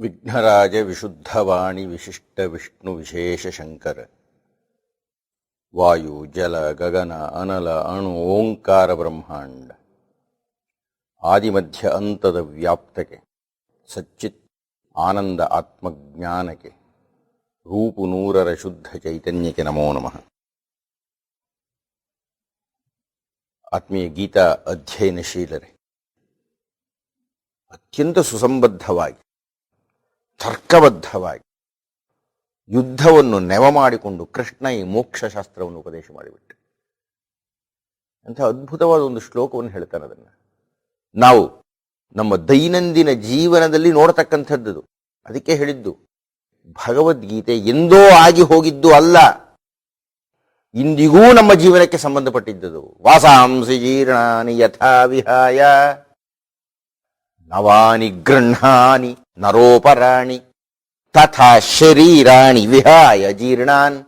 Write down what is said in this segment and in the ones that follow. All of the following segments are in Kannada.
ವಿಘ್ನರಾಜ ವಿಶುದ್ಧವಾಣಿ ವಿಶಿಷ್ಟ ವಿಷ್ಣು ವಿಶೇಷ ಶಂಕರ. ವಾಯು, ಜಲ, ಗಗನ, ಅನಲ, ಅಣು, ಓಂಕಾರ, ಬ್ರಹ್ಮಾಂಡ. ಆದಿಮಧ್ಯ ಅಂತದ ವ್ಯಾಪ್ತಕ್ಕೆ, ಸಚ್ಚಿತ್ ಆನಂದ ಆತ್ಮಜ್ಞಾನಕ್ಕೆ, ರೂಪು ನೂರರ ಶುದ್ಧ ಚೈತನ್ಯಕ್ಕೆ ನಮೋ ನಮಃ. ಆತ್ಮೀಯ ಗೀತಾ ಅಧ್ಯಯನಶೀಲರೇ, ಅತ್ಯಂತ ಸುಸಂಬದ್ಧವಾಗಿ ತರ್ಕಬದ್ಧವಾಗಿ ಯುದ್ಧವನ್ನು ನೆವ ಮಾಡಿಕೊಂಡು ಕೃಷ್ಣ ಈ ಮೋಕ್ಷಶಾಸ್ತ್ರವನ್ನು ಉಪದೇಶ ಮಾಡಿಬಿಟ್ಟೆ. ಅಂತ ಅದ್ಭುತವಾದ ಒಂದು ಶ್ಲೋಕವನ್ನು ಹೇಳ್ತಾನೆ ಅದನ್ನು. ನಾವು ನಮ್ಮ ದೈನಂದಿನ ಜೀವನದಲ್ಲಿ ನೋಡತಕ್ಕಂಥದ್ದು ಅದಕ್ಕೆ ಹೇಳಿದ್ದು, ಭಗವದ್ಗೀತೆ ಎಂದೋ ಆಗಿ ಹೋಗಿದ್ದು ಅಲ್ಲ. ಇಂದಿಗೂ ನಮ್ಮ ಜೀವನಕ್ಕೆ ಸಂಬಂಧಪಟ್ಟಿದ್ದದು. ವಾಸಾಂಸಿ ಜೀರ್ಣಾನಿ ಯಥಾ ವಿಹಾಯ. ನವಾನಿ ಗೃಹಾನಿ ನರೋಪರಾಣಿ. ತಥಾ ಶರೀರಾಣಿ ವಿಹಾಯ ಜೀರ್ಣಾನ್.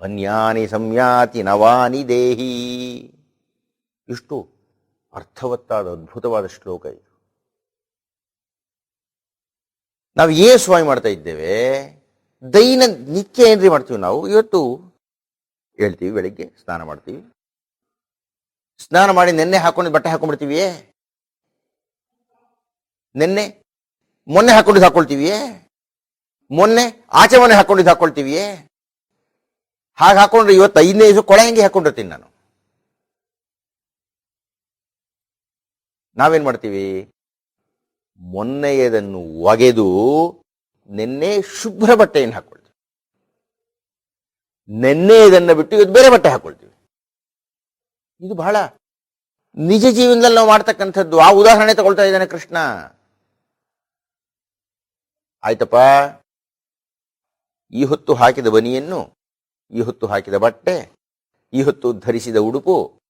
ಅನ್ಯಾನಿ ಸಂಯಾತಿ ನವಾನಿ ದೇಹಿ. ಇಷ್ಟು ಅರ್ಥವತ್ತಾದ ಅದ್ಭುತವಾದ ಶ್ಲೋಕ ಇದು. ನಾವು ಏ ಸ್ವಾಮಿ ಮಾಡ್ತಾ ಇದ್ದೇವೆ. ದೈನ ನಿತ್ಯ ಏನ್ರಿ ಮಾಡ್ತೀವಿ ನಾವು? ಇವತ್ತು ಹೇಳ್ತೀವಿ, ಬೆಳಿಗ್ಗೆ ಸ್ನಾನ ಮಾಡ್ತೀವಿ. ಸ್ನಾನ ಮಾಡಿ ನೆನ್ನೆ ಹಾಕೊಂಡು ಬಟ್ಟೆ ಹಾಕೊಂಡ್ಬಿಡ್ತೀವಿಯೇ ನಿನ್ನೆ ಮೊನ್ನೆ ಹಾಕೊಂಡಿದ್ದು ಹಾಕೊಳ್ತೀವಿಯೇ? ಮೊನ್ನೆ ಆಚೆ ಮೊನ್ನೆ ಹಾಕೊಂಡಿದ್ದು ಹಾಕೊಳ್ತೀವಿಯೇ? ಹಾಗೆ ಹಾಕೊಂಡ್ರೆ ಇವತ್ತು ಐದನೇ ದಿವಸ ಕೊಳೆ ಹೆಂಗೆ ಹಾಕೊಂಡಿರ್ತೀನಿ ನಾನು. ನಾವೇನ್ ಮಾಡ್ತೀವಿ? ಮೊನ್ನೆಯದನ್ನು ಒಗೆದು ನಿನ್ನೆ ಶುಭ್ರ ಬಟ್ಟೆಯನ್ನು ಹಾಕೊಳ್ತೀವಿ. ನಿನ್ನೆಯದನ್ನು ಬಿಟ್ಟು ಇವತ್ತು ಬೇರೆ ಬಟ್ಟೆ ಹಾಕೊಳ್ತೀವಿ. ಇದು ಬಹಳ ನಿಜ ಜೀವನದಲ್ಲಿ ನಾವು ಮಾಡ್ತಕ್ಕಂಥದ್ದು. ಆ ಉದಾಹರಣೆ ತಗೊಳ್ತಾ ಇದ್ದಾನೆ ಕೃಷ್ಣ. ಆಯ್ತಪ್ಪ. ಈ ಹೊತ್ತು ಹಾಕಿದ ಬನಿಯನ್ನು, ಈ ಹೊತ್ತು ಹಾಕಿದ ಬಟ್ಟೆ, ಈ ಹೊತ್ತು ಧರಿಸಿದ ಉಡುಪು.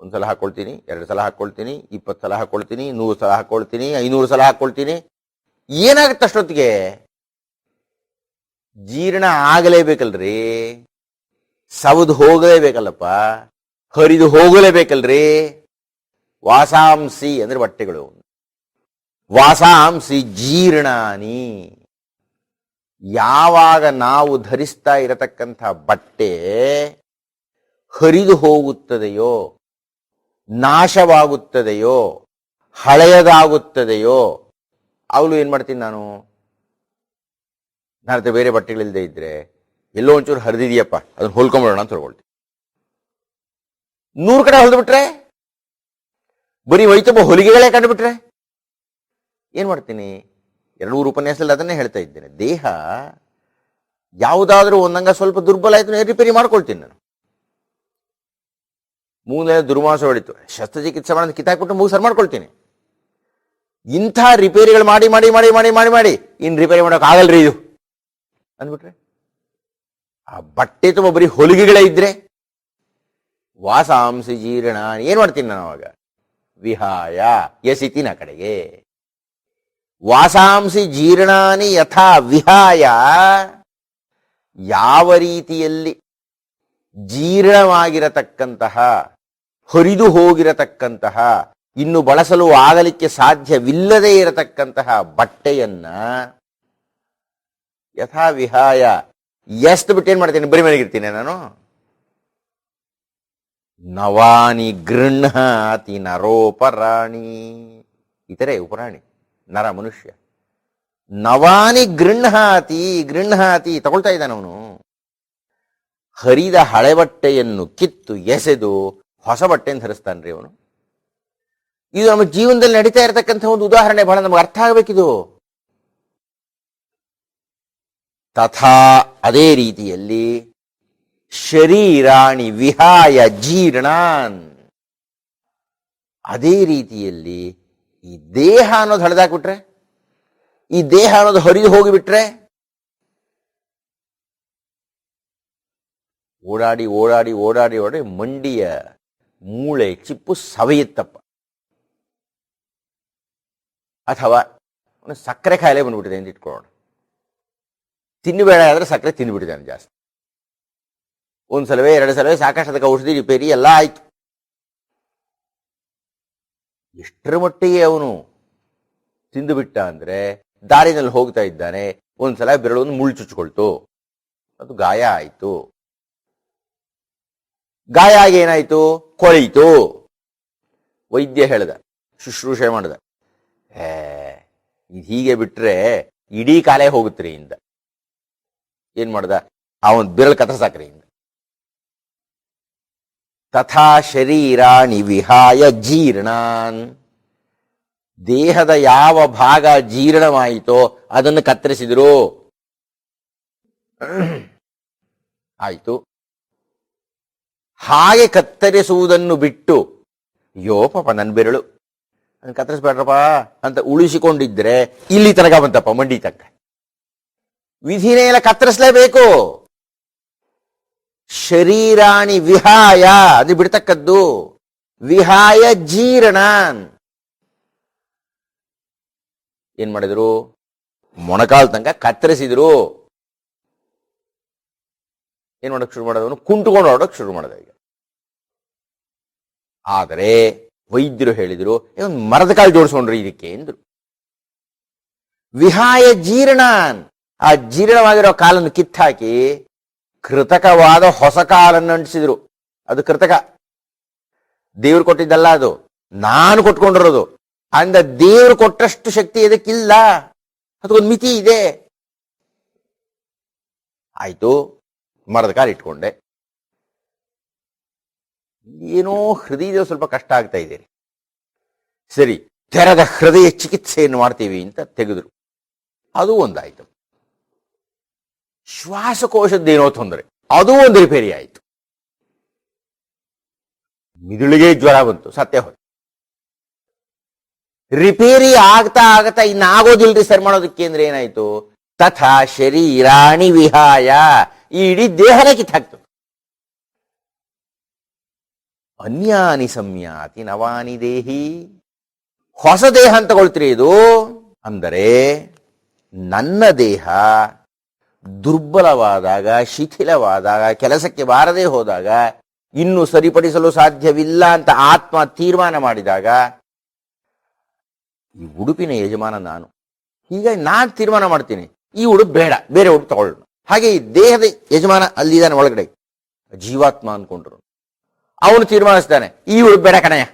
ಒಂದ್ಸಲ ಹಾಕೊಳ್ತೀನಿ, ಎರಡು ಸಲ ಹಾಕೊಳ್ತೀನಿ, ಇಪ್ಪತ್ತು ಸಲ ಹಾಕೊಳ್ತೀನಿ, ನೂರು ಸಲ ಹಾಕೊಳ್ತೀನಿ, ಐನೂರು ಸಲ ಹಾಕೊಳ್ತೀನಿ. ಏನಾಗುತ್ತೆ ಅಷ್ಟೊತ್ತಿಗೆ? ಜೀರ್ಣ ಆಗಲೇಬೇಕಲ್ರಿ? ಸವದು ಹೋಗಲೇಬೇಕಲ್ಲಪ್ಪ? ಹರಿದು ಹೋಗಲೇಬೇಕಲ್ರಿ? ವಾಸಾಂಸಿ ಅಂದ್ರೆ ಬಟ್ಟೆಗಳು. ವಾಸಾಂಸಿ ಜೀರ್ಣಾನಿ. ಯಾವಾಗ ನಾವು ಧರಿಸ್ತಾ ಇರತಕ್ಕಂಥ ಬಟ್ಟೆ ಹರಿದು ಹೋಗುತ್ತದೆಯೋ, ನಾಶವಾಗುತ್ತದೆಯೋ, ಹಳೆಯದಾಗುತ್ತದೆಯೋ, ಅವಳು ಏನು ಮಾಡ್ತೀನಿ ನಾನು? ಹತ್ರ ಬೇರೆ ಬಟ್ಟೆಗಳಿಲ್ಲದೆ ಇದ್ರೆ ಎಲ್ಲೋ ಒಂಚೂರು ಹರಿದಿದೆಯಪ್ಪ, ಅದನ್ನ ಹೊಲ್ಕೊಂಬಿಡೋಣ ಅಂತ ತಗೊಳ್ತೀನಿ. ನೂರು ಕಡೆ ಹೊಲಿದು ಬಿಟ್ರೆ ಬರೀ ವೈತಮ್ಮ ಹೊಲಿಗೆಗಳೇ ಕಂಡುಬಿಟ್ರೆ? ಏನ್ ಮಾಡ್ತೀನಿ? ಎರಡು ಮೂರು ಉಪನ್ಯಾಸದಲ್ಲಿ ಅದನ್ನೇ ಹೇಳ್ತಾ ಇದ್ದೇನೆ. ದೇಹ ಯಾವುದಾದ್ರೂ ಒಂದಂಗ ಸ್ವಲ್ಪ ದುರ್ಬಲ ಆಯ್ತು ರಿಪೇರಿ ಮಾಡ್ಕೊಳ್ತೀನಿ ನಾನು. ಮೂರನೇ ದುರ್ಮಾಸ ಹೊಡಿತು. ಶಸ್ತ್ರಚಿಕಿತ್ಸೆ ಮಾಡೋದು ಕಿತ್ತಾಕ್ಬಿಟ್ಟು ಮೂಗು ಸರ್ ಮಾಡ್ಕೊಳ್ತೀನಿ. ಇಂಥ ರಿಪೇರಿಗಳು ಮಾಡಿ ಮಾಡಿ ಮಾಡಿ ಮಾಡಿ ಮಾಡಿ ಮಾಡಿ, ಇನ್ ರಿಪೇರಿ ಮಾಡೋಕ್ಕಾಗಲ್ರಿ ಇದು. ಅಂದ್ಬಿಟ್ರೆ, ಆ ಬಟ್ಟೆ ತುಂಬ ಬರೀ ಹೊಲಿಗೆಗಳೇ ಇದ್ರೆ ವಾಸಾಂಸಿ ಜೀರ್ಣ. ಏನ್ ಮಾಡ್ತೀನಿ ನಾನು ಅವಾಗ? ವಿಹಾಯ ಎಸಿತಿನ ಕಡೆಗೆ. ವಾಸಾಂಸಿ ಜೀರ್ಣಾನಿ ಯಥಾ ವಿಹಾಯ. ಯಾವ ರೀತಿಯಲ್ಲಿ ಜೀರ್ಣವಾಗಿರತಕ್ಕಂತಹ, ಹೊರಿದು ಹೋಗಿರತಕ್ಕಂತಹ, ಇನ್ನು ಬಳಸಲು ಆಗಲಿಕ್ಕೆ ಸಾಧ್ಯವಿಲ್ಲದೇ ಇರತಕ್ಕಂತಹ ಬಟ್ಟೆಯನ್ನ ಯಥಾ ವಿಹಾಯ. ಎಷ್ಟು ಬಿಟ್ಟು ಏನ್ ಮಾಡ್ತೀನಿ? ಬರಿ ಮನೆಗಿರ್ತೀನಿ ನಾನು. ನವಾನಿ ಗೃಹಾತಿ ನರೋಪರಾಣಿ. ಇತರೆ ಉಪರಾಣಿ. ನರ ಮನುಷ್ಯ. ನವಾನಿ ಗೃಹಾತಿ ಗೃಹಾತಿ ತಗೊಳ್ತಾ ಇದ್ದಾನೆ ಅವನು. ಹರಿದ ಹಳೆ ಬಟ್ಟೆಯನ್ನು ಕಿತ್ತು ಎಸೆದು ಹೊಸ ಬಟ್ಟೆಯನ್ನು ಧರಿಸ್ತಾನ್ರಿ ಅವನು. ಇದು ನಮ್ಮ ಜೀವನದಲ್ಲಿ ನಡೀತಾ ಇರತಕ್ಕಂಥ ಒಂದು ಉದಾಹರಣೆ. ಬಹಳ ನಮ್ಗೆ ಅರ್ಥ ಆಗಬೇಕಿದು. ತಥಾ ಅದೇ ರೀತಿಯಲ್ಲಿ ಶರೀರಾಣಿ ವಿಹಾಯ ಜೀರ್ಣಾನ್. ಅದೇ ರೀತಿಯಲ್ಲಿ ಈ ದೇಹ ಅನ್ನೋದು ಹಳೆದಾಕ್ಬಿಟ್ರೆ ಈ ದೇಹ ಅನ್ನೋದು ಹರಿದು ಹೋಗಿಬಿಟ್ರೆ, ಓಡಾಡಿ ಓಡಾಡಿ ಓಡಾಡಿ ಓಡಾಡಿ ಮಂಡಿಯ ಮೂಳೆ ಚಿಪ್ಪು ಸವೆಯುತ್ತಪ್ಪ. ಅಥವಾ ಸಕ್ಕರೆ ಕಾಯಿಲೆ ಬಂದ್ಬಿಟ್ಟಿದೆ ಅಂತ ಇಟ್ಕೊಳ್ಳೋಣ. ತಿನ್ನಬೇಡ ಆದ್ರೆ ಸಕ್ಕರೆ ತಿಂದುಬಿಟ್ಟಿದ್ದಾನೆ ಜಾಸ್ತಿ. ಒಂದು ಸಲವೇ ಎರಡು ಸಲವೇ ಸಾಕಷ್ಟು ಅದಕ್ಕೆ ಔಷಧಿ ರಿಪೇರಿ ಎಲ್ಲ ಆಯ್ತು. ಎಷ್ಟರ ಮಟ್ಟಿಗೆ ಅವನು ತಿಂದು ಬಿಟ್ಟ ಅಂದ್ರೆ ದಾರಿನಲ್ಲಿ ಹೋಗ್ತಾ ಇದ್ದಾನೆ, ಒಂದ್ಸಲ ಬೆರಳನ್ನು ಮುಳ್ಳು ಚುಚ್ಕೊಳ್ತು ಅದು ಗಾಯ ಆಯಿತು. ಗಾಯ ಆಗಿ ಏನಾಯ್ತು? ಕೊಳೀತು. ವೈದ್ಯ ಹೇಳ್ದ, ಶುಶ್ರೂಷೆ ಮಾಡ್ದ ಏ ಇದು ಹೀಗೆ ಬಿಟ್ರೆ ಇಡೀ ಕಾಲೇ ಹೋಗುತ್ರಿ, ಇಂದ. ಏನ್ ಮಾಡ್ದ? ಅವನ್ ಬೆರಳು ಕತ್ತರಿಸಾಕ್ರಿ, ಇಂದ. ತಥಾ ಶರೀರಾಣಿ ವಿಹಾಯ ಜೀರ್ಣಾನ್. ದೇಹದ ಯಾವ ಭಾಗ ಜೀರ್ಣವಾಯಿತೋ ಅದನ್ನು ಕತ್ತರಿಸಿದ್ರು. ಆಯಿತು. ಹಾಗೆ ಕತ್ತರಿಸುವುದನ್ನು ಬಿಟ್ಟು ಯೋ ಪಾಪ ನನ್ನ ಬೆರಳು ಕತ್ತರಿಸ್ಬೇಡ್ರಪ್ಪ ಅಂತ ಉಳಿಸಿಕೊಂಡಿದ್ರೆ ಇಲ್ಲಿ ತನಕ ಬಂತಪ್ಪ ಮಂಡಿ ತನಕ ವಿಧಿನೇ ಎಲ್ಲ ಕತ್ತರಿಸಲೇಬೇಕು. ಶರೀರಾಣಿ ವಿಹಾಯ, ಅದು ಬಿಡ್ತಕ್ಕದ್ದು. ವಿಹಾಯ ಜೀರ್ಣ ಏನ್ ಮಾಡಿದ್ರು? ಮೊಣಕಾಲ್ ತನಕ ಕತ್ತರಿಸಿದ್ರು. ಏನ್ ಮಾಡಕ್ ಶುರು ಮಾಡೋದವನು ಕುಂಟುಕೊಂಡು ಹೊರಡಕ್ ಶುರು ಮಾಡಿದ ಈಗ. ಆದರೆ, ವೈದ್ಯರು ಹೇಳಿದ್ರು ಒಂದು ಮರದ ಕಾಲು ಜೋಡಿಸ್ಕೊಂಡ್ರಿ ಇದಕ್ಕೆ, ಎಂದ್ರು. ವಿಹಾಯ ಜೀರ್ಣ ಆ ಜೀರ್ಣವಾಗಿರೋ ಕಾಲನ್ನು ಕಿತ್ತಾಕಿ ಕೃತಕವಾದ ಹೊಸ ಕಾಲನ್ನು ಅಂಟಿಸಿದ್ರು ಅದು ಕೃತಕ. ದೇವ್ರು ಕೊಟ್ಟಿದ್ದಲ್ಲ ಅದು. ನಾನು ಕೊಟ್ಕೊಂಡಿರೋದು. ಅಂದ ದೇವ್ರು ಕೊಟ್ಟಷ್ಟು ಶಕ್ತಿ ಇದಕ್ಕಿಲ್ಲ ಅದಕ್ಕೊಂದು ಮಿತಿ ಇದೆ. ಆಯ್ತು. ಮರದ ಕಾಲ ಇಟ್ಕೊಂಡೆ. ಏನೋ ಹೃದಯದ ಸ್ವಲ್ಪ ಕಷ್ಟ ಆಗ್ತಾ ಇದೆ. ಸರಿ, ತೆರೆದ ಹೃದಯ ಚಿಕಿತ್ಸೆಯನ್ನು ಮಾಡ್ತೀವಿ ಅಂತ ತೆಗೆದ್ರು. ಅದು ಒಂದಾಯ್ತು. ಶ್ವಾಸಕೋಶದ್ದೇನೋ ತೊಂದರೆ ಅದು ಒಂದು ರಿಪೇರಿ ಆಯಿತು. ಮಿದುಳಿಗೆ ಜ್ವರ ಬಂತು, ಸತ್ಯ ಹೋಯ್ತು. ರಿಪೇರಿ ಆಗ್ತಾ ಆಗ್ತಾ ಇನ್ನಾಗೋದಿಲ್ರಿ ಸರಿ ಮಾಡೋದಕ್ಕೆ ಅಂದ್ರೆ ಏನಾಯ್ತು? ತಥಾ ಶರೀರಾಣಿ ವಿಹಾಯ ಈ ಇಡೀ ದೇಹನೇ ಕಿತ್ತಾಕ್ತು. ಅನ್ಯಾನಿ ಸಂಯಾತಿ ನವಾನಿ ದೇಹಿ. ಹೊಸ ದೇಹ ಅಂತ ತಗೊಳ್ತೀರಿ ಇದು. ಅಂದರೆ ನನ್ನ ದೇಹ ದುರ್ಬಲವಾದಾಗ, ಶಿಥಿಲವಾದಾಗ, ಕೆಲಸಕ್ಕೆ ಬಾರದೆ ಹೋದಾಗ, ಇನ್ನು ಸರಿಪಡಿಸಲು ಸಾಧ್ಯವಿಲ್ಲ ಅಂತ ಆತ್ಮ ತೀರ್ಮಾನ ಮಾಡಿದಾಗ, ಈ ಉಡುಪಿನ ಯಜಮಾನ ನಾನು. ಹೀಗಾಗಿ ನಾನು ತೀರ್ಮಾನ ಮಾಡ್ತೀನಿ. ಈ ಉಡುಪು ಬೇಡ, ಬೇರೆ ಉಡುಪು ತಗೊಳ್ಳೋಣ ಹಾಗೆ ಈ ದೇಹದ ಯಜಮಾನ ಅಲ್ಲಿದ್ದಾನೆ ಒಳಗಡೆ. ಜೀವಾತ್ಮ ಅನ್ಕೊಂಡ್ರು. ಅವನು ತೀರ್ಮಾನಿಸ್ತಾನೆ, ಈ ಉಡುಪು ಬೇಡ ಕಣಯ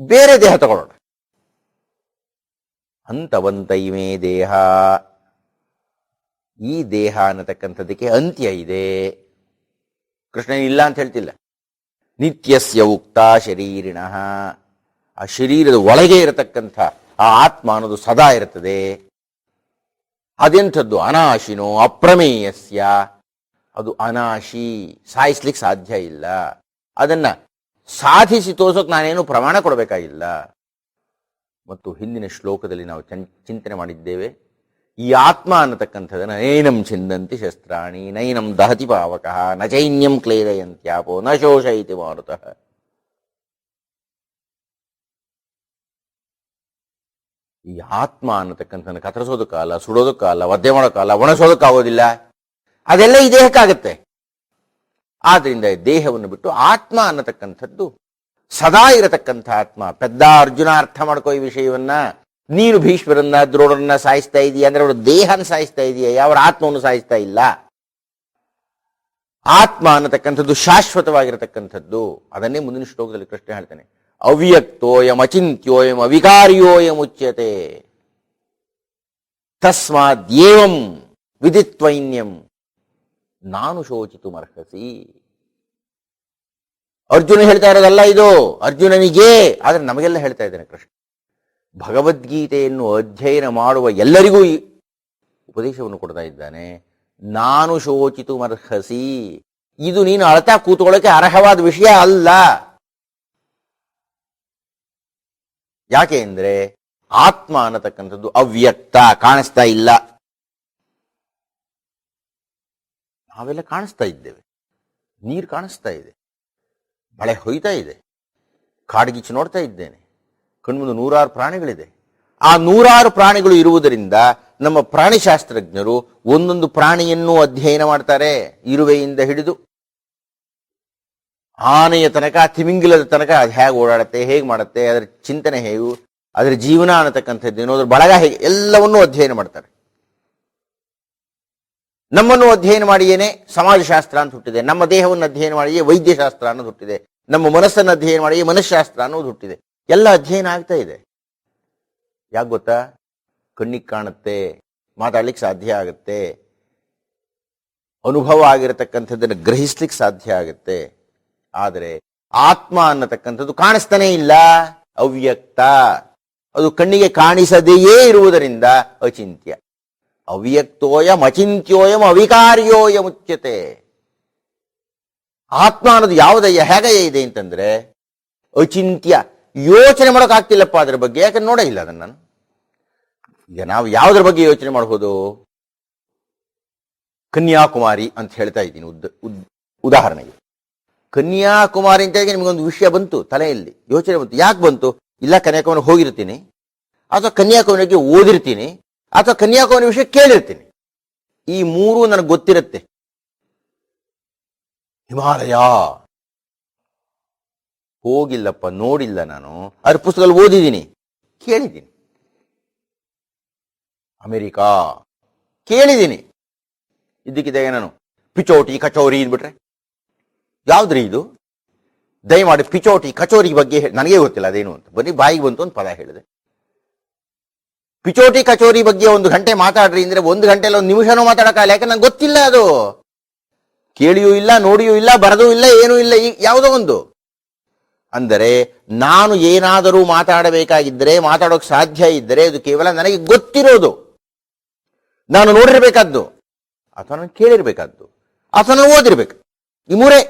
ಬೇರೆ ದೇಹ ತಗೊಳ್ಳೋಣ. ಅಂತವಂತ ಇಮೇ ದೇಹ. ಈ ದೇಹ ಅನ್ನತಕ್ಕಂಥದ್ದಕ್ಕೆ ಅಂತ್ಯ ಇದೆ. ಕೃಷ್ಣ ಇಲ್ಲ ಅಂತ ಹೇಳ್ತಿಲ್ಲ. ನಿತ್ಯಸ್ಯ ಉಕ್ತ ಶರೀರಿಣ. ಆ ಶರೀರದ ಒಳಗೆ ಇರತಕ್ಕಂಥ ಆ ಆತ್ಮ ಅನ್ನೋದು ಸದಾ ಇರುತ್ತದೆ. ಅದೆಂಥದ್ದು? ಅನಾಶಿನೋ ಅಪ್ರಮೇಯಸ್ಯ. ಅದು ಅನಾಶಿ ಸಾಯಿಸ್ಲಿಕ್ಕೆ ಸಾಧ್ಯ ಇಲ್ಲ. ಅದನ್ನ ಸಾಧಿಸಿ ತೋರ್ಸೋಕೆ ನಾನೇನು ಪ್ರಮಾಣ ಕೊಡಬೇಕಾಗಿಲ್ಲ. ಮತ್ತು ಹಿಂದಿನ ಶ್ಲೋಕದಲ್ಲಿ ನಾವು ಚಿಂತನೆ ಮಾಡಿದ್ದೇವೆ. ಈ ಆತ್ಮ ಅನ್ನತಕ್ಕಂಥದ್ದು ನೈನಂ ಚಿಂದಂತಿ ಶಸ್ತ್ರಾಣಿ, ನೈನಂ ದಹತಿ ಪಾವಕಃ, ನ ಚೈನ್ಯಂ ಕ್ಲೇದಯಂತ್ಯಾಪೋ, ನ ಶೋಷ ಇತಿ ಮಾರುತಃ. ಈ ಆತ್ಮ ಅನ್ನತಕ್ಕಂಥ ಕತ್ತರಿಸೋದಕ್ಕಲ್ಲ ಸುಡೋದಕ್ಕಲ್ಲ ಒದ್ದೆ ಮಾಡೋಕ್ಕಲ್ಲ ಒಣಸೋದಕ್ಕಾಗೋದಿಲ್ಲ ಅದೆಲ್ಲ ಈ ದೇಹಕ್ಕಾಗತ್ತೆ. ಆದ್ರಿಂದ ದೇಹವನ್ನು ಬಿಟ್ಟು ಆತ್ಮ ಅನ್ನತಕ್ಕಂಥದ್ದು ಸದಾ ಇರತಕ್ಕಂಥ ಆತ್ಮ. ಪೆದ್ದ ಅರ್ಜುನ ಅರ್ಥ ಮಾಡ್ಕೋ ಈ ವಿಷಯವನ್ನ. ನೀನು ಭೀಷ್ಮರನ್ನ, ದ್ರೋಣರನ್ನ ಸಾಯಿಸ್ತಾ ಇದೀಯ ಅಂದ್ರೆ ಅವರ ದೇಹನ ಸಾಯಿಸ್ತಾ ಇದೀಯ? ಅವರ ಆತ್ಮವನ್ನು ಸಾಯಿಸ್ತಾ ಇಲ್ಲ? ಆತ್ಮ ಅನ್ನತಕ್ಕಂಥದ್ದು ಶಾಶ್ವತವಾಗಿರತಕ್ಕಂಥದ್ದು. ಅದನ್ನೇ ಮುಂದಿನ ಶ್ಲೋಕದಲ್ಲಿ ಕೃಷ್ಣ ಹೇಳ್ತಾನೆ. ಅವ್ಯಕ್ತೋಯಂ ಅಚಿಂತ್ಯೋಯಂ ಅವಿಕಾರಿಯೋಯಂ ಉಚ್ಯತೆ. ತಸ್ಮಾದ್ ಏವಂ ವಿದಿತ್ವೈನ್ಯಂ. ನಾನು ಶೋಚಿತು ಮರ್ಹಸಿ ಅರ್ಜುನ ಹೇಳ್ತಾ ಇರೋದಲ್ಲ ಇದು? ಅರ್ಜುನನಿಗೆ. ಆದ್ರೆ ನಮಗೆಲ್ಲ ಹೇಳ್ತಾ ಇದ್ದಾನೆ ಕೃಷ್ಣ. ಭಗವದ್ಗೀತೆಯನ್ನು ಅಧ್ಯಯನ ಮಾಡುವ ಎಲ್ಲರಿಗೂ ಉಪದೇಶವನ್ನು ಕೊಡ್ತಾ ಇದ್ದಾನೆ. ನಾನು ಶೋಚಿತು ಮರ್ಹಸಿ ಇದು ನೀನು ಅಳತಾ ಕೂತ್ಕೊಳ್ಳೋಕೆ ಅರ್ಹವಾದ ವಿಷಯ ಅಲ್ಲ. ಯಾಕೆ ಅಂದ್ರೆ ಆತ್ಮ ಅನ್ನತಕ್ಕಂಥದ್ದು ಅವ್ಯಕ್ತ, ಕಾಣಿಸ್ತಾ ಇಲ್ಲ. ನಾವೆಲ್ಲ ಕಾಣಿಸ್ತಾ ಇದ್ದೇವೆ. ನೀರು ಕಾಣಿಸ್ತಾ ಇದೆ. ಮಳೆ ಹೊಯ್ತಾ ಇದೆ. ಕಾಡ್ಗಿಚ್ಚು ನೋಡ್ತಾ ಇದ್ದೇನೆ. ಕಣ್ಮುಂದೆ ನೂರಾರು ಪ್ರಾಣಿಗಳಿದೆ. ಆ ನೂರಾರು ಪ್ರಾಣಿಗಳು ಇರುವುದರಿಂದ ನಮ್ಮ ಪ್ರಾಣಿಶಾಸ್ತ್ರಜ್ಞರು ಒಂದೊಂದು ಪ್ರಾಣಿಯನ್ನು ಅಧ್ಯಯನ ಮಾಡ್ತಾರೆ. ಇರುವೆಯಿಂದ ಹಿಡಿದು ಆನೆಯ ತನಕ, ತಿಮಿಂಗಿಲದ ತನಕ ಅದು ಹೇಗೆ ಓಡಾಡುತ್ತೆ, ಹೇಗೆ ಮಾಡುತ್ತೆ, ಅದರ ಚಿಂತನೆ ಹೇಗು, ಅದರ ಜೀವನ ಅನ್ನತಕ್ಕಂಥದ್ದು ಏನೋ ಅದ್ರ ಬಳಗ ಹೇಗೆ, ಎಲ್ಲವನ್ನೂ ಅಧ್ಯಯನ ಮಾಡ್ತಾರೆ. ನಮ್ಮನ್ನು ಅಧ್ಯಯನ ಮಾಡಿಯೇನೆ ಸಮಾಜಶಾಸ್ತ್ರ ಅಂತ ಹುಟ್ಟಿದೆ. ನಮ್ಮ ದೇಹವನ್ನು ಅಧ್ಯಯನ ಮಾಡಿಯೇ ವೈದ್ಯಶಾಸ್ತ್ರ ಅನ್ನೋದು ಹುಟ್ಟಿದೆ. ನಮ್ಮ ಮನಸ್ಸನ್ನು ಅಧ್ಯಯನ ಮಾಡಿಯೇ ಮನಸ್ಶಾಸ್ತ್ರ ಅನ್ನೋದು ಹುಟ್ಟಿದೆ. ಎಲ್ಲ ಅಧ್ಯಯನ ಆಗ್ತಾ ಇದೆ. ಯಾಕೆ ಗೊತ್ತಾ? ಕಣ್ಣಿಗೆ ಕಾಣುತ್ತೆ ಮಾತಾಡ್ಲಿಕ್ಕೆ ಸಾಧ್ಯ ಆಗುತ್ತೆ, ಅನುಭವ ಆಗಿರತಕ್ಕಂಥದ್ದನ್ನು ಗ್ರಹಿಸ್ಲಿಕ್ಕೆ ಸಾಧ್ಯ ಆಗುತ್ತೆ. ಆದರೆ ಆತ್ಮ ಅನ್ನತಕ್ಕಂಥದ್ದು ಕಾಣಿಸ್ತಾನೆ ಇಲ್ಲ. ಅವ್ಯಕ್ತ. ಅದು ಕಣ್ಣಿಗೆ ಕಾಣಿಸದೆಯೇ ಇರುವುದರಿಂದ ಅಚಿಂತ್ಯ. ಅವ್ಯಕ್ತೋಯಂ ಅಚಿಂತ್ಯೋಯಂ ಅವಿಕಾರ್ಯೋಯಂ ಉಚ್ಯತೆ. ಆತ್ಮ ಅನ್ನೋದು ಯಾವುದಯ್ಯ ಹೇಗಯ್ಯ ಇದೆ ಅಂತಂದ್ರೆ ಅಚಿಂತ್ಯ. ಯೋಚನೆ ಮಾಡೋಕ್ಕಾಗ್ತಿಲ್ಲಪ್ಪ ಅದ್ರ ಬಗ್ಗೆ. ಯಾಕಂದ್ರೆ ನೋಡೇ ಇಲ್ಲ ಅದನ್ನ ನಾನು. ಈಗ ನಾವು ಯಾವುದ್ರ ಬಗ್ಗೆ ಯೋಚನೆ ಮಾಡಬಹುದು ಕನ್ಯಾಕುಮಾರಿ ಅಂತ ಹೇಳ್ತಾ ಇದ್ದೀನಿ ಉದ್ದ, ಉದ್- ಉದಾಹರಣೆಗೆ. ಕನ್ಯಾಕುಮಾರಿ ಅಂತ ಹೇಳಿ ನಿಮಗೊಂದು ವಿಷಯ ಬಂತು ತಲೆಯಲ್ಲಿ. ಯೋಚನೆ ಬಂತು. ಯಾಕೆ ಬಂತು? ಇಲ್ಲ, ಕನ್ಯಾಕುಮಾರಿ ಹೋಗಿರ್ತೀನಿ. ಅಥವಾ ಕನ್ಯಾಕುಮಾರಿಗೆ ಓದಿರ್ತೀನಿ. ಅಥವಾ ಕನ್ಯಾಕುಮಾರಿ ವಿಷಯ ಕೇಳಿರ್ತೀನಿ. ಈ ಮೂರು ನನಗೆ ಗೊತ್ತಿರುತ್ತೆ. ಹಿಮಾಲಯ ಹೋಗಿಲ್ಲಪ್ಪ, ನೋಡಿಲ್ಲ ನಾನು. ಅದ್ರ ಪುಸ್ತಕದಲ್ಲಿ ಓದಿದ್ದೀನಿ. ಕೇಳಿದ್ದೀನಿ. ಅಮೆರಿಕಾ. ಕೇಳಿದ್ದೀನಿ. ಇದ್ದಕ್ಕಿದ್ದಾಗ ನಾನು ಪಿಚೋಟಿ, ಕಚೋರಿ ಅಂದ್ಬಿಟ್ರೆ? ಯಾವ್ದ್ರಿ ಇದು? ದಯಮಾಡಿ ಪಿಚೋಟಿ, ಕಚೋರಿ ಬಗ್ಗೆ ನನಗೆ ಗೊತ್ತಿಲ್ಲ, ಅದೇನು ಅಂತ. ಬನ್ನಿ, ಬಾಯಿಗೆ ಬಂತು ಒಂದು ಪದ ಹೇಳಿದೆ. ಪಿಚೋಟಿ, ಕಚೋರಿ ಬಗ್ಗೆ ಒಂದು ಗಂಟೆ ಮಾತಾಡ್ರಿ ಅಂದ್ರೆ ಒಂದು ಗಂಟೆಲ್ಲ ಒಂದು ನಿಮಿಷನೂ ಮಾತಾಡಕ್ಕಾಗಲ್ಲ ಯಾಕೆ ನಂಗೆ ಗೊತ್ತಿಲ್ಲ ಅದು? ಕೇಳಿಯೂ ಇಲ್ಲ, ನೋಡಿಯೂ ಇಲ್ಲ, ಬರದೂ ಇಲ್ಲ, ಏನೂ ಇಲ್ಲ, ಈ ಯಾವುದೋ ಒಂದು. ಅಂದರೆ ನಾನು ಏನಾದರೂ ಮಾತಾಡಬೇಕಾಗಿದ್ದರೆ, ಮಾತಾಡೋಕೆ ಸಾಧ್ಯ ಇದ್ದರೆ ಅದು ಕೇವಲ ನನಗೆ ಗೊತ್ತಿರೋದು. ನಾನು ನೋಡಿರಬೇಕಾದ್ದು, ಅಥವಾ ನಾನು ಕೇಳಿರಬೇಕಾದ್ದು, ಅಥವಾ ನಾನು ಓದಿರ್ಬೇಕು. ಈ ಮೂರೇ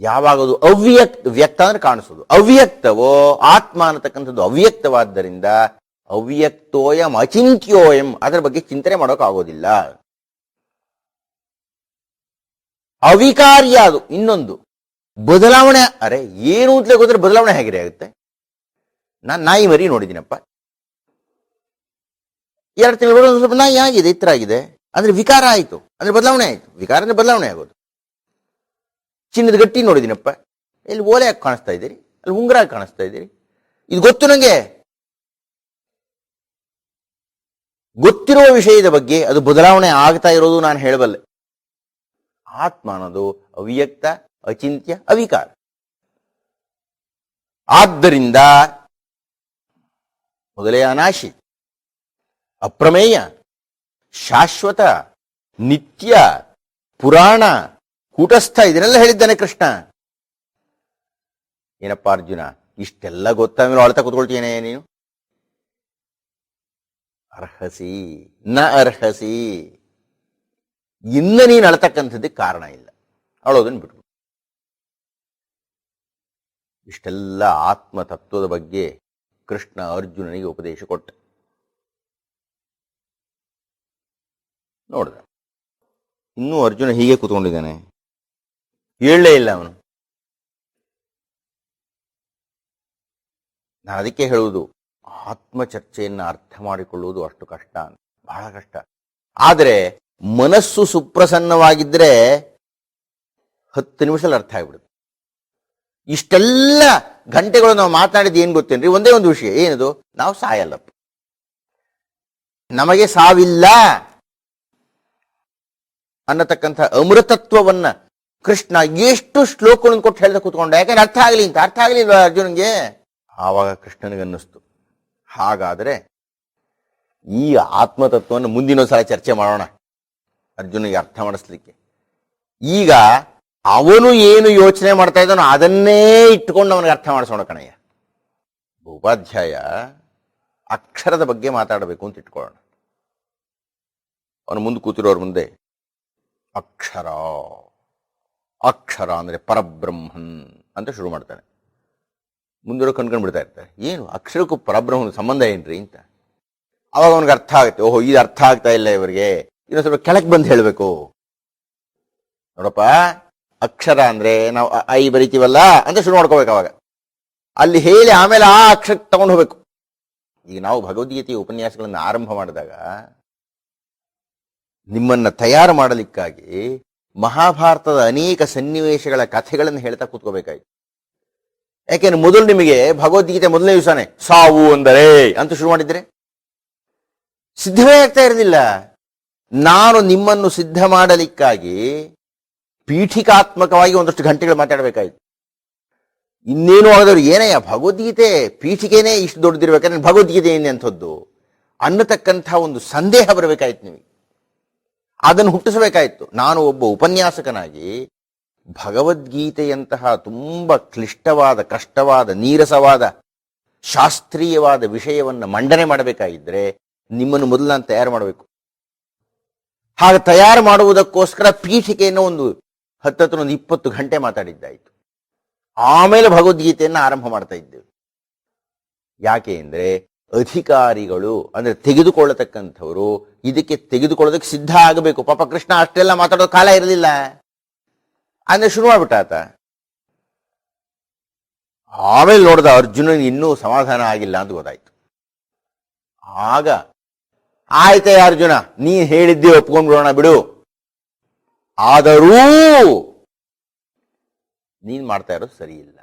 ಯಾವಾಗದು ಅವ್ಯಕ್ತ, ವ್ಯಕ್ತ ಅಂದ್ರೆ ಕಾಣಿಸೋದು. ಅವ್ಯಕ್ತವೋ, ಆತ್ಮ ಅನ್ನತಕ್ಕಂಥದ್ದು ಅವ್ಯಕ್ತವಾದ್ದರಿಂದ ಅವ್ಯಕ್ತೋಯಂ ಅಚಿಂತ್ಯೋಯಂ ಅದರ ಬಗ್ಗೆ ಚಿಂತನೆ ಮಾಡೋಕ್ಕಾಗೋದಿಲ್ಲ. ಅವಿಕಾರ್ಯ ಅದು ಇನ್ನೊಂದು. ಬದಲಾವಣೆ, ಅರೆ, ಏನು ಅಂತಲೇ ಗೊತ್ತಿದ್ರೆ ಬದಲಾವಣೆ ಹೇಗಿರಿ ಆಗುತ್ತೆ? ನಾನು ನಾಯಿ ಮರಿ ನೋಡಿದ್ದೀನಪ್ಪ. ಎರಡು ತಿಂಗಳು ಸ್ವಲ್ಪ ನಾಯಿ ಆಗಿದೆ ಥರ ಆಗಿದೆ. ಅಂದ್ರೆ ವಿಕಾರ ಆಯಿತು, ಅಂದ್ರೆ ಬದಲಾವಣೆ ಆಯಿತು. ವಿಕಾರ ಅಂದ್ರೆ ಬದಲಾವಣೆ ಆಗೋದು. ಚಿನ್ನದ ಗಟ್ಟಿ ನೋಡಿದ್ದೀನಪ್ಪ. ಇಲ್ಲಿ ಓಲೆ ಹಾಕಿ ಕಾಣಿಸ್ತಾ ಇದ್ದೀರಿ? ಅಲ್ಲಿ ಉಂಗುರ ಕಾಣಿಸ್ತಾ ಇದ್ದೀರಿ? ಇದು ಗೊತ್ತು ನನಗೆ ಗೊತ್ತಿರುವ ವಿಷಯದ ಬಗ್ಗೆ ಅದು ಬದಲಾವಣೆ ಆಗ್ತಾ ಇರೋದು ನಾನು ಹೇಳಬಲ್ಲೆ. ಆತ್ಮ ಅನ್ನೋದು ಅವ್ಯಕ್ತ ಅಚಿಂತ್ಯ ಅವಿಕಾರ. ಆದ್ದರಿಂದ ಮೊದಲೇ ಅನಾಶಿ, ಅಪ್ರಮೇಯ, ಶಾಶ್ವತ, ನಿತ್ಯ, ಪುರಾಣ, ಕೂಟಸ್ಥ, ಇದನ್ನೆಲ್ಲ ಹೇಳಿದ್ದಾನೆ ಕೃಷ್ಣ. ಏನಪ್ಪ ಅರ್ಜುನ, ಇಷ್ಟೆಲ್ಲ ಗೊತ್ತಾದ ಮೇಲೆ ಅಳ್ತಾ ಕೂತ್ಕೊಳ್ತೀಯನೇ ನೀನು? ಅರ್ಹಸಿ, ನ ಅರ್ಹಸಿ. ಇನ್ನ ನೀನು ಅಳತಕ್ಕಂಥದ್ದಕ್ಕೆ ಕಾರಣ ಇಲ್ಲ. ಅಳೋದನ್ನು ಬಿಟ್ಬಿಡು. ಇಷ್ಟೆಲ್ಲ ಆತ್ಮತತ್ವದ ಬಗ್ಗೆ ಕೃಷ್ಣ ಅರ್ಜುನನಿಗೆ ಉಪದೇಶ ಕೊಟ್ಟ. ನೋಡಿದ. ಇನ್ನೂ ಅರ್ಜುನ ಹೀಗೆ ಕೂತ್ಕೊಂಡಿದ್ದಾನೆ. ಹೇಳಲೇ ಇಲ್ಲ ಅವನು. ನಾನು ಅದಕ್ಕೆ ಹೇಳುವುದು, ಆತ್ಮಚರ್ಚೆಯನ್ನು ಅರ್ಥ ಮಾಡಿಕೊಳ್ಳುವುದು ಅಷ್ಟು ಕಷ್ಟ ಬಹಳ ಕಷ್ಟ. ಆದರೆ ಮನಸ್ಸು ಸುಪ್ರಸನ್ನವಾಗಿದ್ದರೆ ಹತ್ತು ನಿಮಿಷದಲ್ಲಿ ಅರ್ಥ ಆಗ್ಬಿಡುತ್ತೆ. ಇಷ್ಟೆಲ್ಲ ಗಂಟೆಗಳು ನಾವು ಮಾತನಾಡಿದ್ದು ಏನು ಗೊತ್ತೇನ್ರಿ? ಒಂದೇ ಒಂದು ವಿಷಯ, ಏನದು? ನಾವು ಸಾಯಲ್ಲಪ್ಪ ನಮಗೆ ಸಾವಿಲ್ಲ ಅನ್ನತಕ್ಕಂಥ ಅಮೃತತ್ವವನ್ನ ಕೃಷ್ಣ ಎಷ್ಟು ಶ್ಲೋಕಗಳನ್ನು ಕೊಟ್ಟು ಹೇಳ್ದ ಕೂತ್ಕೊಂಡ? ಯಾಕಂದ್ರೆ ಅರ್ಥ ಆಗಲಿ ಅಂತ, ಅರ್ಥ ಆಗಲಿಲ್ಲ ಅರ್ಜುನನ್ಗೆ ಆವಾಗ ಕೃಷ್ಣನಿಗೆ ಅನ್ನಿಸ್ತು ಹಾಗಾದರೆ ಈ ಆತ್ಮತತ್ವವನ್ನು ಮುಂದಿನ ಸಲ ಚರ್ಚೆ ಮಾಡೋಣ. ಅರ್ಜುನಿಗೆ ಅರ್ಥ ಮಾಡಿಸ್ಲಿಕ್ಕೆ. ಈಗ ಅವನು ಏನು ಯೋಚನೆ ಮಾಡ್ತಾ ಇದ್ದಾನೋ ಅದನ್ನೇ ಇಟ್ಕೊಂಡು ಅವನಿಗೆ ಅರ್ಥ ಮಾಡಿಸೋಣ ಕಣಯ್ಯ. ಉಪಾಧ್ಯಾಯ ಅಕ್ಷರದ ಬಗ್ಗೆ ಮಾತಾಡಬೇಕು ಅಂತ ಇಟ್ಕೊಳ್ಳೋಣ. ಅವನು ಮುಂದೆ ಕೂತಿರೋರ ಮುಂದೆ, ಅಕ್ಷರ ಅಕ್ಷರ ಅಂದ್ರೆ ಪರಬ್ರಹ್ಮನ್ ಅಂತ ಶುರು ಮಾಡ್ತಾನೆ. ಮುಂದಿರೋ ಕಣ್ಕೊಂಡು ಬಿಡ್ತಾ ಇರ್ತಾರೆ. ಏನು? ಅಕ್ಷರಕ್ಕೂ ಪರಬ್ರಹ್ಮನ ಸಂಬಂಧ ಏನ್ರಿ ಅಂತ. ಅವಾಗ ಅವನಿಗೆ ಅರ್ಥ ಆಗುತ್ತೆ. ಓಹೋ, ಇದು ಅರ್ಥ ಆಗ್ತಾ ಇಲ್ಲ ಇವರಿಗೆ. ಇನ್ನೊಂದು ಸ್ವಲ್ಪ ಕೆಳಗೆ ಬಂದು ಹೇಳಬೇಕು. ನೋಡಪ್ಪ ಅಕ್ಷರ ಅಂದ್ರೆ ನಾವು ಐ ಬರಿತೀವಲ್ಲ ಅಂತ ಶುರು ಮಾಡ್ಕೋಬೇಕು ಅವಾಗ. ಅಲ್ಲಿ ಹೇಳಿ ಆಮೇಲೆ ಆ ಅಕ್ಷರ ತಗೊಂಡು ಹೋಗ್ಬೇಕು. ಈಗ ನಾವು ಭಗವದ್ಗೀತೆಯ ಉಪನ್ಯಾಸಗಳನ್ನು ಆರಂಭ ಮಾಡಿದಾಗ ನಿಮ್ಮನ್ನ ತಯಾರು ಮಾಡಲಿಕ್ಕಾಗಿ ಮಹಾಭಾರತದ ಅನೇಕ ಸನ್ನಿವೇಶಗಳ ಕಥೆಗಳನ್ನು ಹೇಳ್ತಾ ಕೂತ್ಕೋಬೇಕಾಯ್ತು. ಯಾಕೆಂದ್ರೆ ಮೊದಲು ನಿಮಗೆ ಭಗವದ್ಗೀತೆ ಮೊದಲನೇ ದಿವಸನೇ ಸಾವು ಅಂದರೆ ಅಂತ ಶುರು ಮಾಡಿದ್ರೆ ಸಿದ್ಧವೇ ಆಗ್ತಾ ಇರಲಿಲ್ಲ. ನಾನು ನಿಮ್ಮನ್ನು ಸಿದ್ಧ ಮಾಡಲಿಕ್ಕಾಗಿ ಪೀಠಿಕಾತ್ಮಕವಾಗಿ ಒಂದಷ್ಟು ಗಂಟೆಗಳು ಮಾತಾಡಬೇಕಾಯ್ತು. ಇನ್ನೇನು ಆಗದವ್ರು ಏನಯ್ಯ ಭಗವದ್ಗೀತೆ ಪೀಠಿಕೆನೇ ಇಷ್ಟು ದೊಡ್ಡದಿರ್ಬೇಕಾದ್ರೆ ಭಗವದ್ಗೀತೆ ಏನೇ ಅಂಥದ್ದು? ಅನ್ನತಕ್ಕಂಥ ಒಂದು ಸಂದೇಹ ಬರಬೇಕಾಯ್ತು ನಿಮಗೆ. ಅದನ್ನು ಹುಟ್ಟಿಸಬೇಕಾಯ್ತು. ನಾನು ಒಬ್ಬ ಉಪನ್ಯಾಸಕನಾಗಿ ಭಗವದ್ಗೀತೆಯಂತಹ ತುಂಬ ಕ್ಲಿಷ್ಟವಾದ, ಕಷ್ಟವಾದ, ನೀರಸವಾದ, ಶಾಸ್ತ್ರೀಯವಾದ ವಿಷಯವನ್ನು ಮಂಡನೆ ಮಾಡಬೇಕಾಗಿದ್ದರೆ ನಿಮ್ಮನ್ನು ಮೊದಲು ನಾನು ತಯಾರು ಮಾಡಬೇಕು. ಹಾಗೆ ತಯಾರು ಮಾಡುವುದಕ್ಕೋಸ್ಕರ ಪೀಠಿಕೆಯನ್ನು ಒಂದು ಹತ್ತತ್ರ ಇಪ್ಪತ್ತು ಗಂಟೆ ಮಾತಾಡಿದ್ದಾಯಿತು. ಆಮೇಲೆ ಭಗವದ್ಗೀತೆಯನ್ನು ಆರಂಭ ಮಾಡ್ತಾ ಇದ್ದೇವೆ. ಯಾಕೆ ಅಂದರೆ ಅಧಿಕಾರಿಗಳು ಅಂದ್ರೆ ತೆಗೆದುಕೊಳ್ಳತಕ್ಕಂಥವರು ಇದಕ್ಕೆ ತೆಗೆದುಕೊಳ್ಳೋದಕ್ಕೆ ಸಿದ್ಧ ಆಗಬೇಕು. ಪಾಪ ಕೃಷ್ಣ ಅಷ್ಟೆಲ್ಲ ಮಾತಾಡೋ ಕಾಲ ಇರಲಿಲ್ಲ. ಅಂದರೆ ಶುರು ಮಾಡ್ಬಿಟ್ಟ ಆತ. ಆಮೇಲೆ ನೋಡ್ದ ಅರ್ಜುನ ಇನ್ನೂ ಸಮಾಧಾನ ಆಗಿಲ್ಲ ಅಂತ ಗೊತ್ತಾಯ್ತು. ಆಗ, ಆಯ್ತೇ ಅರ್ಜುನ ನೀ ಹೇಳಿದ್ದೆ ಒಪ್ಕೊಂಡ್ಬಿಡೋಣ ಬಿಡು. ಆದರೂ ನೀನ್ ಮಾಡ್ತಾ ಇರೋದು ಸರಿ ಇಲ್ಲ.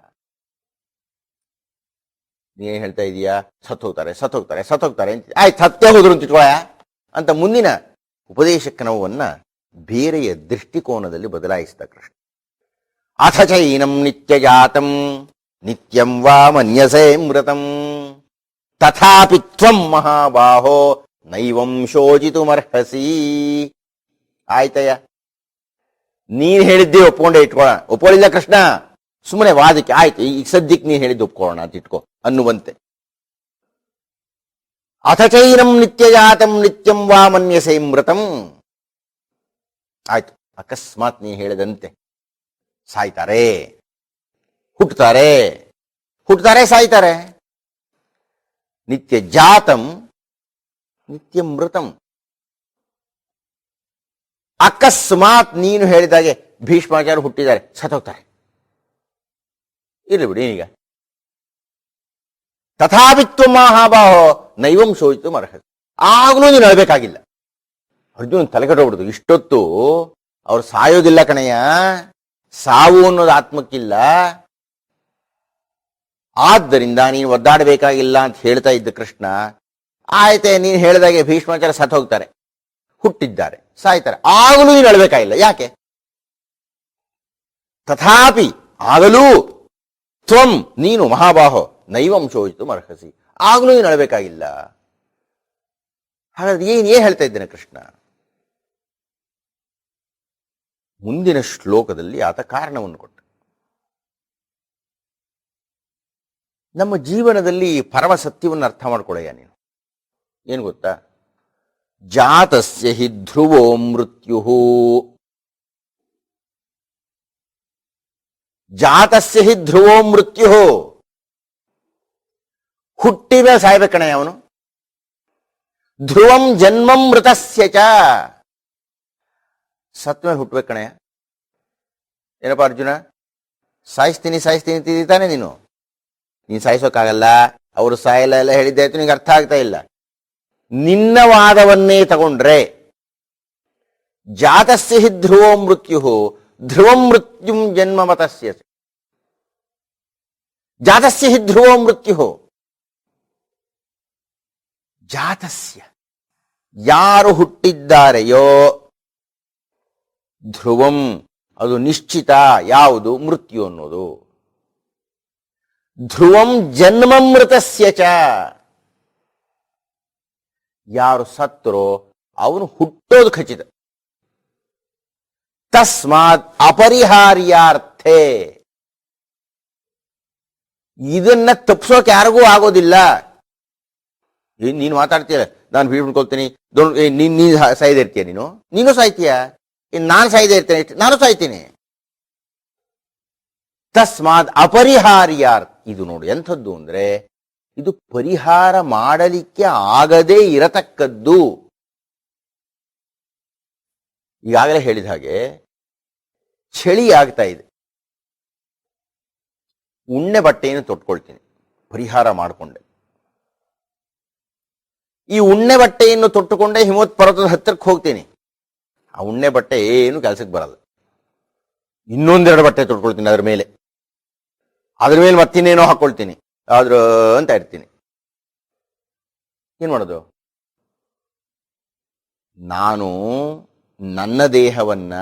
ನೀನ್ ಹೇಳ್ತಾ ಇದೀಯಾ? ಸತ್ ಹೋಗ್ತಾರೆ ಸತ್ ಹೋಗ್ತಾರೆ ಸತ್ ಹೋಗ್ತಾರೆ ಆಯ್ತು ಸತ್ಯ ಹೋದ್ರು ಅಂತ ಇಟ್ಕೊಳ ಅಂತ ಮುಂದಿನ ಉಪದೇಶ ಕ್ರಮವನ್ನ ಬೇರೆಯ ದೃಷ್ಟಿಕೋನದಲ್ಲಿ ಬದಲಾಯಿಸಿದ ಕೃಷ್ಣ. ಅಥ ಚೈನಂ ನಿತ್ಯ ಜಾತಂ, ನಿತ್ಯಂ ವಾ ಮನ್ಯಸೇ ಮೃತಂ. ತಥಾಪಿ ತ್ವಂ ಮಹಾಬಾಹೋ, ನೈವಂ ಶೋಚಿತುಮರ್ಹಸಿ. ಆಯ್ತಯ್ಯ? ನೀನ್ ಹೇಳಿದ್ದೆ ಒಪ್ಕೊಂಡೆ ಇಟ್ಕೊಳ್ಳೋಣ ಒಪ್ಕೊಳ್ಳಿಲ್ಲ ಕೃಷ್ಣ. ಸುಮ್ಮನೆ ವಾದಕ್ಕೆ ಆಯ್ತು ಈಗ ಸದ್ಯಕ್ಕೆ ನೀನ್ ಹೇಳಿದ್ದು ಒಪ್ಕೊಳ್ಳೋಣ ಅಂತ ಇಟ್ಕೋ, ಅನ್ನುವಂತೆ. ಅಥ ಚೈನಂ ನಿತ್ಯಜಾತಂ ನಿತ್ಯಂ ವಾ ಮನ್ಯಸೇ ಮೃತಂ. ಆಯ್ತು, ಅಕಸ್ಮಾತ್ ನೀ ಹೇಳಿದಂತೆ. ಸಾಯ್ತಾರೆ. ಹುಟ್ಟುತ್ತಾರೆ ಹುಟ್ಟುತ್ತಾರೆ ಸಾಯ್ತಾರೆ. ನಿತ್ಯ ಜಾತಂ ನಿತ್ಯ ಮೃತಂ ಅಕಸ್ಮಾತ್ ನೀನು ಹೇಳಿದಾಗೆ ಭೀಷ್ಮಾಚಾರ್ಯ ಹುಟ್ಟಿದ್ದಾರೆ, ಸತ್ತೋಗ್ತಾರೆ. ಇರಲಿ ಬಿಡಿ ಈಗ. ತಥಾಪಿತ್ವ ಮಹಾಬಾಹೋ, ನೈವಂ ಸೋಯಿತು ಅರ್ಹ ಆಗಲೂ ನೀನು ಹೇಳಬೇಕಾಗಿಲ್ಲ. ಅರ್ಜುನ್ ತಲೆಕಟ್ಟೋಗ್ಬಿಡುದು ಇಷ್ಟೊತ್ತು ಅವ್ರು ಸಾಯೋದಿಲ್ಲ ಕಣಯ್ಯ. ಸಾವು ಅನ್ನೋದು ಆತ್ಮಕ್ಕಿಲ್ಲ. ಆದ್ದರಿಂದ ನೀನು ಒದ್ದಾಡಬೇಕಾಗಿಲ್ಲ ಅಂತ ಹೇಳ್ತಾ ಇದ್ದ ಕೃಷ್ಣ. ಆಯ್ತೆ, ನೀನು ಹೇಳಿದಾಗೆ ಭೀಷ್ಮಾಚಾರ್ಯ ಸತ್ ಹೋಗ್ತಾರೆ ಹುಟ್ಟಿದ್ದಾರೆ. ಸಾಯ್ತಾರೆ. ಆಗಲೂ ನೀನು ಅಳಬೇಕಾಗಿಲ್ಲ ಯಾಕೆ? ತಥಾಪಿ ಆಗಲೂ ತ್ವಂ ನೀನು ಮಹಾಬಾಹೋ ನೈವಂ ಶೋಚಿತು ಅರ್ಹಸಿ ಆಗಲೂ ನೀನು ಅಳಬೇಕಾಗಿಲ್ಲ ಹಾಗಾದ್ರೆ ಏನ್ ಏನ್ ಹೇಳ್ತಾ ಇದ್ದೇನೆ ಕೃಷ್ಣ? ಮುಂದಿನ ಶ್ಲೋಕದಲ್ಲಿ ಆತ ಕಾರಣವನ್ನು ಕೊಟ್ಟ. ನಮ್ಮ ಜೀವನದಲ್ಲಿ ಪರಮ ಸತ್ಯವನ್ನು ಅರ್ಥ ಮಾಡ್ಕೊಳ್ಳಯ್ಯ ನೀನು. ಏನು ಗೊತ್ತಾ? ಜಾತಸ್ಯ ಹಿ ಧ್ರುವೋ ಮೃತ್ಯು ಜಾತಸ್ಯ ಹಿ ಧ್ರುವೋ ಮೃತ್ಯು ಹುಟ್ಟಿದ ಸಾಯ್ಬೇಕಣೆ ಅವನು. ಧ್ರುವಂ ಜನ್ಮಂ ಮೃತಸ್ಯ ಚ। ಸತ್ ಮೇಲೆ ಹುಟ್ಟಬೇಕಣೆ ಏನಪ್ಪ ಅರ್ಜುನ? ಸಾಯಿಸ್ತೀನಿ ಸಾಯಿಸ್ತೀನಿ ತಾನೆ ನೀನು. ನೀನು ಸಾಯಿಸೋಕ್ಕಾಗಲ್ಲ. ಅವರು ಸಾಯಲ್ಲ, ಎಲ್ಲ ಹೇಳಿದ್ದಾಯ್ತು ನಿನಗೆ ಅರ್ಥ ಆಗ್ತಾ ಇಲ್ಲ. ನಿನ್ನ ವಾದವನ್ನೇ ತಗೊಂಡ್ರೆ ಜಾತಸ್ಯ ಹಿ ಧ್ರುವೋ ಮೃತ್ಯು ಧ್ರುವಂ ಮೃತ್ಯುಂ ಜನ್ಮ ಮತಸ್ಯ ಜಾತಸ್ಯ ಹಿ ಧ್ರುವೋ ಮೃತ್ಯು ಜಾತಸ್ಯ. ಯಾರು ಹುಟ್ಟಿದ್ದಾರೆಯೋ ಧ್ರುವಂ, ಅದು ನಿಶ್ಚಿತ ಯಾವುದು ಮೃತ್ಯು ಅನ್ನೋದು. ಧ್ರುವಂ ಜನ್ಮಮೃತಸ್ಯ ಚ. ಯಾರು ಸತ್ತರೋ ಅವನು ಹುಟ್ಟೋದು ಖಚಿತ. ತಸ್ಮಾತ್ ಅಪರಿಹಾರ್ಯಾರ್ಥೆ. ಇದನ್ನ ತಪ್ಪಿಸೋಕೆ ಯಾರಿಗೂ ಆಗೋದಿಲ್ಲ. ನೀನು ಮಾತಾಡ್ತೀಯ ನಾನು ಬೀಳ್ಕೊಳ್ತೀನಿ ನೀನ್ ನೀನ್ ಸಾಯ್ದೆ ಇರ್ತೀಯ ನೀನು? ನೀನು ಸಾಯ್ತೀಯ? ನಾನು ಸಾಯ್ದೆ ಇರ್ತೇನೆ ನಾನು ಸಾಯ್ತೀನಿ. ತಸ್ಮಾತ್ ಅಪರಿಹಾರ್ಯಾರ್ಥ. ಇದು ನೋಡು, ಎಂಥದ್ದು ಅಂದ್ರೆ ಇದು ಪರಿಹಾರ ಮಾಡಲಿಕ್ಕೆ ಆಗದೇ ಇರತಕ್ಕದ್ದು. ಈಗಾಗಲೇ ಹೇಳಿದ ಹಾಗೆ ಚಳಿ ಆಗ್ತಾ ಇದೆ. ಉಣ್ಣೆ ಬಟ್ಟೆಯನ್ನು ತೊಟ್ಕೊಳ್ತೀನಿ, ಪರಿಹಾರ ಮಾಡಿಕೊಂಡೆ. ಈ ಉಣ್ಣೆ ಬಟ್ಟೆಯನ್ನು ತೊಟ್ಟುಕೊಂಡೆ ಹಿಮವತ್ ಪರ್ವತದ ಹತ್ತಿರಕ್ಕೆ ಹೋಗ್ತೀನಿ. ಆ ಉಣ್ಣೆ ಬಟ್ಟೆ ಏನು ಕೆಲಸಕ್ಕೆ ಬರಲ್ಲ. ಇನ್ನೊಂದೆರಡು ಬಟ್ಟೆ ತೊಟ್ಕೊಳ್ತೀನಿ ಅದ್ರ ಮೇಲೆ. ಅದ್ರ ಮೇಲೆ ಮತ್ತಿನ್ನೇನೋ ಹಾಕೊಳ್ತೀನಿ ಆದ್ರ ಅಂತ ಇರ್ತೀನಿ. ಏನ್ ಮಾಡೋದು? ನಾನು ನನ್ನ ದೇಹವನ್ನ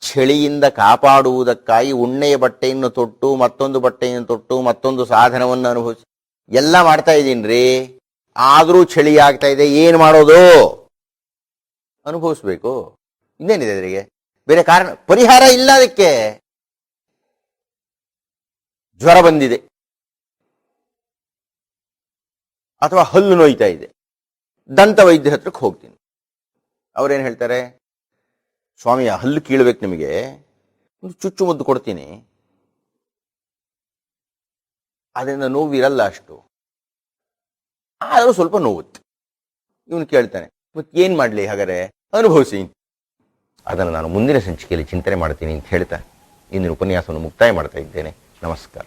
ಚಳಿಯಿಂದ ಕಾಪಾಡುವುದಕ್ಕಾಗಿ ಉಣ್ಣೆಯ ಬಟ್ಟೆಯನ್ನು ತೊಟ್ಟು, ಮತ್ತೊಂದು ಬಟ್ಟೆಯನ್ನು ತೊಟ್ಟು, ಮತ್ತೊಂದು ಸಾಧನವನ್ನು ಅನುಭವಿಸಿ ಎಲ್ಲ ಮಾಡ್ತಾ ರೀ. ಆದರೂ ಚಳಿ ಆಗ್ತಾ ಇದೆ, ಏನ್ ಮಾಡೋದು? ಅನುಭವಿಸ್ಬೇಕು. ಇನ್ನೇನಿದೆ ಅದರಿಗೆ ಬೇರೆ ಕಾರಣ, ಪರಿಹಾರ ಇಲ್ಲ ಅದಕ್ಕೆ. ಜ್ವರ ಬಂದಿದೆ. ಅಥವಾ ಹಲ್ಲು ನೋಯ್ತಾ ಇದೆ. ದಂತ ವೈದ್ಯರ ಹತ್ರಕ್ಕೆ ಹೋಗ್ತೀನಿ. ಅವ್ರೇನು ಹೇಳ್ತಾರೆ? ಸ್ವಾಮಿ ಹಲ್ಲು ಕೀಳ್ಬೇಕು ನಿಮಗೆ. ಒಂದು ಚುಚ್ಚು ಮುದ್ದು ಕೊಡ್ತೀನಿ. ಅದರಿಂದ ನೋವಿರಲ್ಲ ಅಷ್ಟು. ಆದರೂ ಸ್ವಲ್ಪ ನೋವುತ್ತೆ ಇವನು ಕೇಳ್ತಾನೆ ಮತ್ತೆ ಏನ್ ಮಾಡ್ಲಿ ಹಾಗಾದರೆ? ಅನುಭವಿಸಿ. ಅದನ್ನು ನಾನು ಮುಂದಿನ ಸಂಚಿಕೆಯಲ್ಲಿ ಚಿಂತನೆ ಮಾಡ್ತೀನಿ ಅಂತ ಹೇಳ್ತಾ, ಇಂದಿನ ಉಪನ್ಯಾಸವನ್ನು ಮುಕ್ತಾಯ ಮಾಡ್ತಾ ಇದ್ದೇನೆ. ನಮಸ್ಕಾರ.